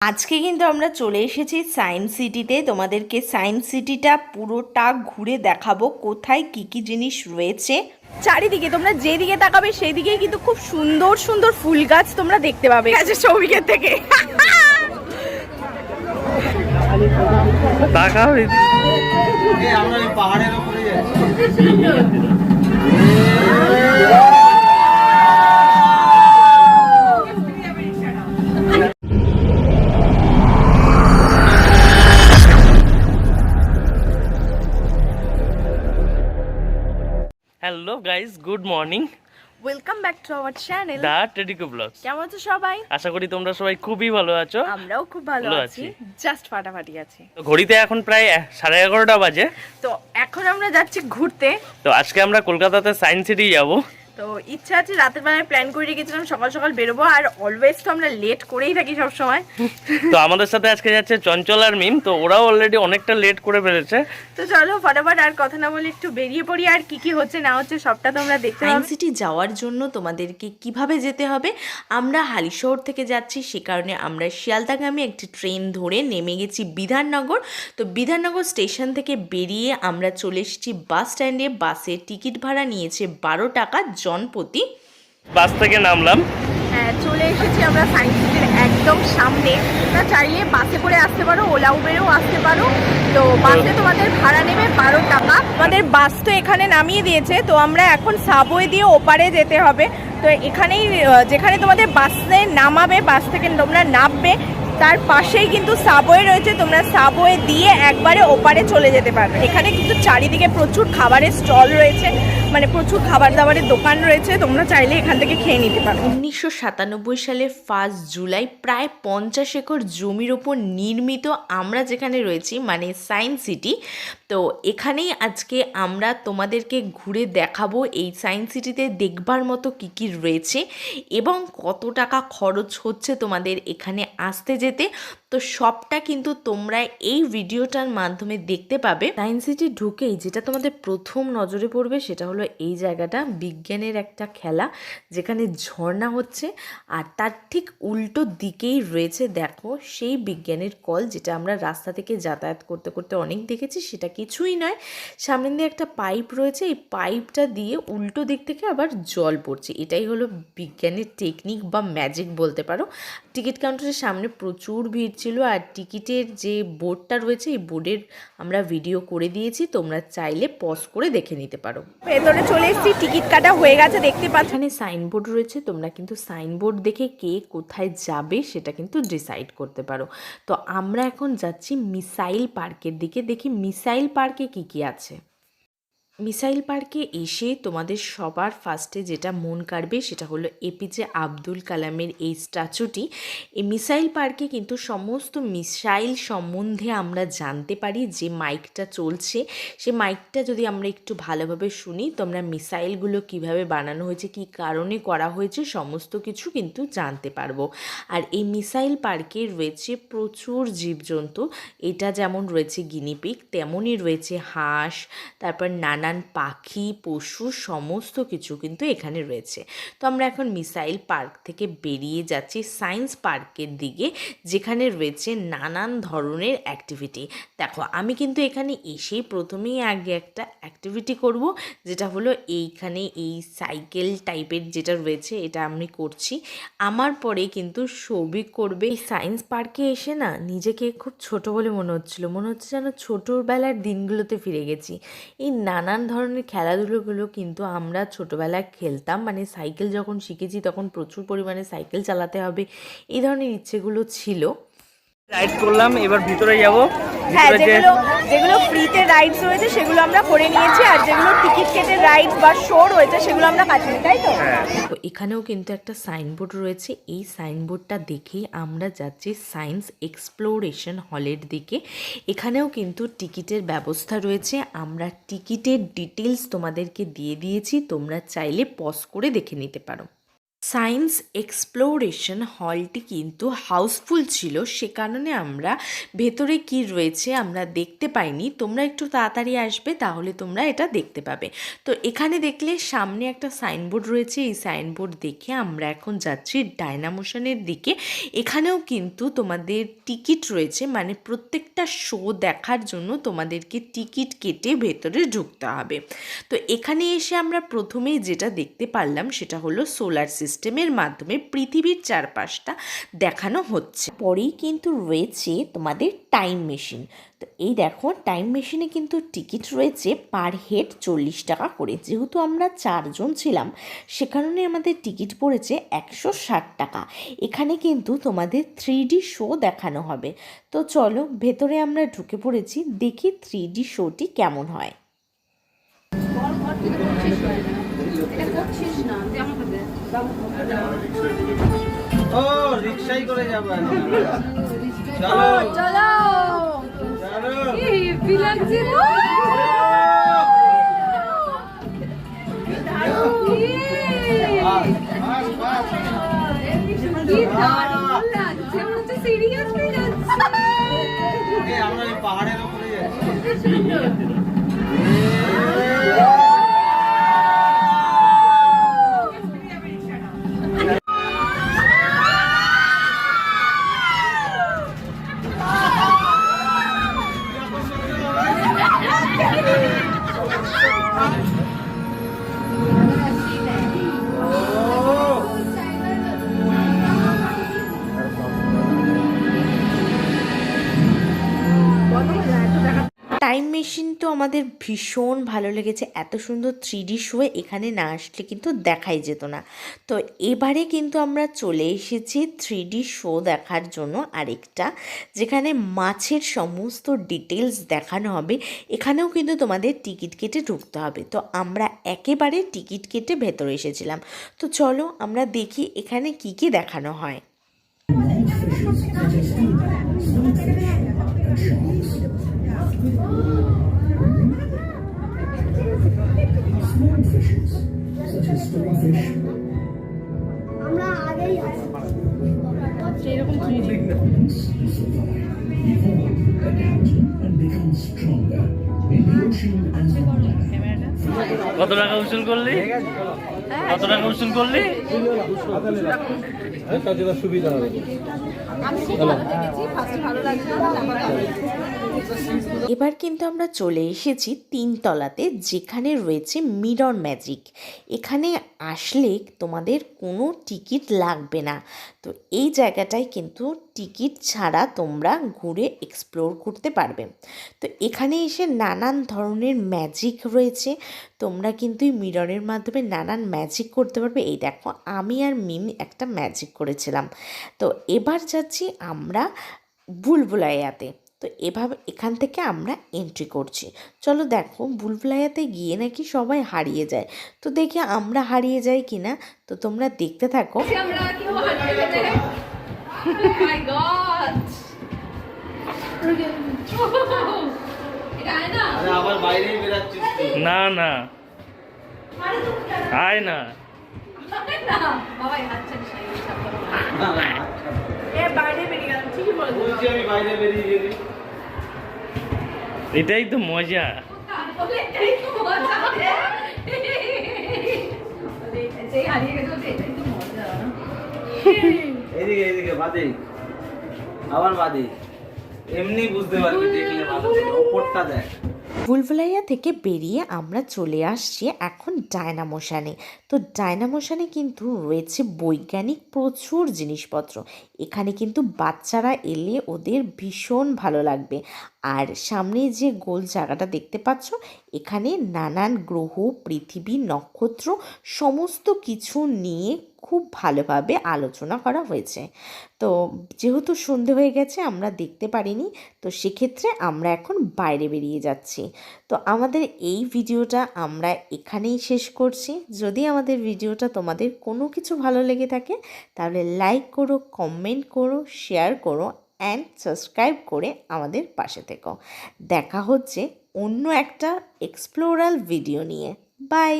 আজকে কিন্তু আমরা চলে এসেছি সায়েন্স সিটিতে। তোমাদেরকে সায়েন্স সিটিটা পুরোটা ঘুরে দেখাবো কোথায় কি কি জিনিস রয়েছে। চারিদিকে তোমরা যেদিকে তাকাবে সেই দিকেই কিন্তু খুব সুন্দর সুন্দর ফুল গাছ তোমরা দেখতে পাবে। গাছের শ্রমিকের থেকে। তাকাও আমরা এই পাহাড়ের উপরে যাচ্ছি। Hello guys good morning welcome back to our channel the টেডিকো blogs কেমন আছো সবাই? আশা করি তোমরা সবাই খুবই ভালো আছো। আমরাও খুব ভালো আছি। জাস্ট ফাটাফাটি আছি। তো ঘড়িতে এখন প্রায় সাড়ে এগারোটা বাজে। তো এখন আমরা যাচ্ছি ঘুরতে। তো আজকে আমরা কলকাতাতে সায়েন্স সিটি যাব। তো ইচ্ছা আছে রাতের বেলায় প্ল্যান করে রেখেছিলাম সকাল সকাল বেরোবো আর অলওয়েজ তো আমরা লেট করেই থাকি সব সময় তো আমাদের সাথে আজকে যাচ্ছে চঞ্চল আর মিম তো ওরাও অলরেডি অনেকটা লেট করে ফেলেছে। তো চলো ফটাফট আর কথা না বলে একটু বেরিয়ে পড়ি আর কি কি হচ্ছে না হচ্ছে সবটা তোমরা দেখতে সায়েন্স পাবে। সিটি যাওয়ার জন্য তোমাদেরকে কীভাবে যেতে হবে আমরা হালিশহর থেকে যাচ্ছি সে কারণে আমরা শিয়ালদাগামী একটি ট্রেন ধরে নেমে গেছি বিধাননগর। তো বিধাননগর স্টেশন থেকে বেরিয়ে আমরা চলে এসেছি বাস স্ট্যান্ডে বাসের টিকিট ভাড়া নিয়েছে বারো টাকা জনপ্রতি বাস থেকে নামলাম। হ্যাঁ চলে এসেছি আমরা সায়েন্স সিটির একদম সামনে। তোমরা চাইলে বাসে করে আসতে পারো ওলা উবেরেও আসতে পারো। তো বাসে তোমাদের ভাড়া নেবে বারো টাকা। আমাদের বাস তো এখানে নামিয়ে দিয়েছে তো আমরা এখন সাবওয়ে দিয়ে ওপারে যেতে হবে। তো এখানেই যেখানে তোমাদের বাসে নামাবে বাস থেকে তোমরা নামবে তার পাশেই কিন্তু সাবওয়ে রয়েছে তোমরা সাবওয়ে দিয়ে একবারে ওপারে চলে যেতে পারবে। এখানে কিন্তু চারিদিকে প্রচুর খাবারের স্টল রয়েছে মানে প্রচুর খাবার দাবারের দোকান রয়েছে, তোমরা চাইলে এখান থেকে খেয়ে নিতে পারো। উনিশশো সাতানব্বই সালে ফার্স্ট জুলাই প্রায় পঞ্চাশ একর জমির ওপর নির্মিত আমরা যেখানে রয়েছি মানে সায়েন্স সিটি, তো এখানেই আজকে আমরা তোমাদেরকে ঘুরে দেখাবো এই সায়েন্স সিটিতে দেখবার মতো কী কী রয়েছে এবং কত টাকা খরচ হচ্ছে তোমাদের এখানে আসতে যেতে। তো সবটা কিন্তু তোমরা এই ভিডিওটার মাধ্যমে দেখতে পাবে। সায়েন্স সিটি ঢুকেই যেটা তোমাদের প্রথম নজরে পড়বে সেটা হলো এই জায়গাটা, বিজ্ঞানের একটা খেলা, যেখানে ঝর্ণা হচ্ছে আর তার ঠিক উল্টো দিকেই রয়েছে দেখো সেই বিজ্ঞানের কল, যেটা আমরা রাস্তা থেকে যাতায়াত করতে করতে অনেক দেখেছি, সেটা কিছুই নয়। সামনে দিয়ে একটা পাইপ রয়েছে, এই পাইপটা দিয়ে উল্টো দিক থেকে আবার জল পড়ছে। এটাই হলো বিজ্ঞানের টেকনিক বা ম্যাজিক বলতে পারো। টিকিট কাউন্টারের সামনে প্রচুর ভিড় ছিল আর টিকিটের যে বোর্ডটা রয়েছে এই বোর্ডের আমরা ভিডিও করে দিয়েছি। তোমরা চাইলে পজ করে দেখে নিতে পারো। ভেতরে চলে এসেছি টিকিট কাটা হয়ে গেছে দেখতে পাচ্ছ এখানে সাইনবোর্ড রয়েছে তোমরা কিন্তু সাইনবোর্ড দেখে কে কোথায় যাবে সেটা কিন্তু ডিসাইড করতে পারো। তো আমরা এখন যাচ্ছি মিসাইল পার্কের দিকে দেখি মিসাইল পার্কে কি কি আছে। মিসাইল পার্কে এসে তোমাদের সবার ফার্স্টে যেটা মন কাড়বে সেটা হলো এপিজে আব্দুল কালামের এই স্ট্যাচুটি। এই মিসাইল পার্কে কিন্তু সমস্ত মিসাইল সম্বন্ধে আমরা জানতে পারি যে মাইকটা চলছে। সে মাইকটা যদি আমরা একটু ভালোভাবে শুনি তোমরা মিসাইলগুলো কীভাবে বানানো হয়েছে, কী কারণে করা হয়েছে, সমস্ত কিছু কিন্তু জানতে পারব। আর এই মিসাইল পার্কে রয়েছে প্রচুর জীবজন্তু। এটা যেমন রয়েছে গিনিপিক তেমনই রয়েছে হাঁস, তারপর নানান পাখি, পশু, সমস্ত কিছু কিন্তু এখানে রয়েছে। তো আমরা এখন মিসাইল পার্ক থেকে বেরিয়ে যাচ্ছি সায়েন্স পার্কের দিকে, যেখানে রয়েছে নানান ধরনের অ্যাক্টিভিটি। দেখো, আমি কিন্তু এখানে এসেই প্রথমেই আগে একটা অ্যাক্টিভিটি করব, যেটা হলো এইখানে এই সাইকেল টাইপের যেটা রয়েছে, এটা আমি করছি। আমার পরে কিন্তু সৌভিক করবে। সায়েন্স পার্কে এসে না নিজেকে খুব ছোট বলে মনে হচ্ছিল। মনে হচ্ছে যেন ছোটোবেলার দিনগুলোতে ফিরে গেছি। এই নানান ধরনের খেলাধুলোগুলো কিন্তু আমরা ছোটোবেলায় খেলতাম। মানে সাইকেল যখন শিখেছি তখন প্রচুর পরিমাণে সাইকেল চালাতে হবে, এই ধরনের ইচ্ছেগুলো ছিল। রাইড করলাম এবার ভিতরে যাব। হ্যাঁ যেগুলো যেগুলো ফ্রিতে রাইডস রয়েছে সেগুলো আমরা করে নিয়েছি আর যেগুলো টিকিট কেটে রাইড বা শো রয়েছে সেগুলো আমরা কাটিনি তাই তো? হ্যাঁ। তো এখানেও কিন্তু একটা সাইনবোর্ড রয়েছে। এই সাইনবোর্ডটা দেখেই আমরা যাচ্ছি সায়েন্স এক্সপ্লোরেশন হলের দিকে। এখানেও কিন্তু টিকিটের ব্যবস্থা রয়েছে। আমরা টিকিটের ডিটেলস তোমাদেরকে দিয়ে দিয়েছি। তোমরা চাইলে পজ করে দেখে নিতে পারো। সায়েন্স এক্সপ্লোরেশন হলটি কিন্তু হাউসফুল ছিল, সে কারণে আমরা ভেতরে কি রয়েছে আমরা দেখতে পাইনি। তোমরা একটু তাড়াতাড়ি আসবে, তাহলে তোমরা এটা দেখতে পাবে। তো এখানে দেখলে সামনে একটা সাইনবোর্ড রয়েছে, এই সাইনবোর্ড দেখে আমরা এখন যাচ্ছি ডায়নামোশনের দিকে। এখানেও কিন্তু তোমাদের টিকিট রয়েছে মানে প্রত্যেকটা শো দেখার জন্য তোমাদেরকে টিকিট কেটে ভেতরে ঢুকতে হবে। তো এখানে এসে আমরা প্রথমেই যেটা দেখতে পারলাম, সেটা হলো সোলার সিস্টেমের মাধ্যমে পৃথিবীর চারপাশটা দেখানো হচ্ছে। পরেই কিন্তু রয়েছে তোমাদের টাইম মেশিন। তো এই দেখো, টাইম মেশিনে কিন্তু টিকিট রয়েছে পার হেড চল্লিশ টাকা করে। যেহেতু আমরা চারজন ছিলাম, সে কারণে আমাদের টিকিট পড়েছে একশো ষাট টাকা। এখানে কিন্তু তোমাদের থ্রি ডি শো দেখানো হবে। তো চলো, ভেতরে আমরা ঢুকে পড়েছি, দেখি থ্রি ডি শোটি কেমন হয়। ও রিক্সাই করে যাব। চলো। চলো। আমরা পাহাড়ের উপরে যাচ্ছি। মেশিন তো আমাদের ভীষণ ভালো লেগেছে। এত সুন্দর থ্রি ডি শো এখানে না আসলে কিন্তু দেখাই যেত না। তো এবারে কিন্তু আমরা চলে এসেছি থ্রি ডি শো দেখার জন্য আরেকটা, যেখানে মাছের সমস্ত ডিটেলস দেখানো হবে। এখানেও কিন্তু তোমাদের টিকিট কেটে ঢুকতে হবে। তো আমরা একেবারে টিকিট কেটে ভেতরে এসেছিলাম। তো চলো আমরা দেখি এখানে কি কি দেখানো হয়। আমরা কত টাকা উসুল করলি? কত টাকা উসুল করলি? সুবিধা হবে। এবার কিন্তু আমরা চলে এসেছি তিনতলাতে, যেখানে রয়েছে মিরর ম্যাজিক। এখানে আসলে তোমাদের কোনো টিকিট লাগবে না। তো এই জায়গাটায় কিন্তু টিকিট ছাড়া তোমরা ঘুরে এক্সপ্লোর করতে পারবে। তো এখানে এসে নানান ধরনের ম্যাজিক রয়েছে। তোমরা কিন্তু মিররের মাধ্যমে নানান ম্যাজিক করতে পারবে। এই দেখো, আমি আর মিম একটা ম্যাজিক করেছিলাম। তো এবার যাচ্ছি আমরা বুলবুলাইয়াতে। তো এভাবে এখান থেকে আমরা এন্ট্রি করছি। চলো দেখো বুলবুলাইয়াতে গিয়ে নাকি সবাই হারিয়ে যায়। তো দেখি আমরা হারিয়ে যাই কি না তো তোমরা দেখতে থাকো। আরে আবার বাইরেই বেরাচ্ছিস তুই। না না। আয় না। না, না, এ এটাই তো মজা। এইদিকে এইদিকে বাদে। আবার বাদে। এমনি বুঝতে পারবি দেখলে ওপরটা দেখ। বুলবুলাইয়া থেকে বেরিয়ে আমরা চলে আসছি এখন ডায়নামোশানে। তো ডায়নামোশানে কিন্তু রয়েছে বৈজ্ঞানিক প্রচুর জিনিসপত্র। এখানে কিন্তু বাচ্চারা এলে ওদের ভীষণ ভালো লাগবে। আর সামনে যে গোল জায়গাটা দেখতে পাচ্ছ, এখানে নানান গ্রহ, পৃথিবী, নক্ষত্র, সমস্ত কিছু নিয়ে খুব ভালোভাবে আলোচনা করা হয়েছে। তো যেহেতু সন্ধে হয়ে গেছে, আমরা দেখতে পারিনি, তো সেক্ষেত্রে আমরা এখন বাইরে বেরিয়ে যাচ্ছি। তো আমাদের এই ভিডিওটা আমরা এখানেই শেষ করছি। যদি আমাদের ভিডিওটা তোমাদের কোনো কিছু ভালো লেগে থাকে, তাহলে লাইক করো কমেন্ট করো শেয়ার করো অ্যান্ড সাবস্ক্রাইব করে আমাদের পাশে থেকো। দেখা হচ্ছে অন্য একটা এক্সপ্লোরাল ভিডিও নিয়ে। বাই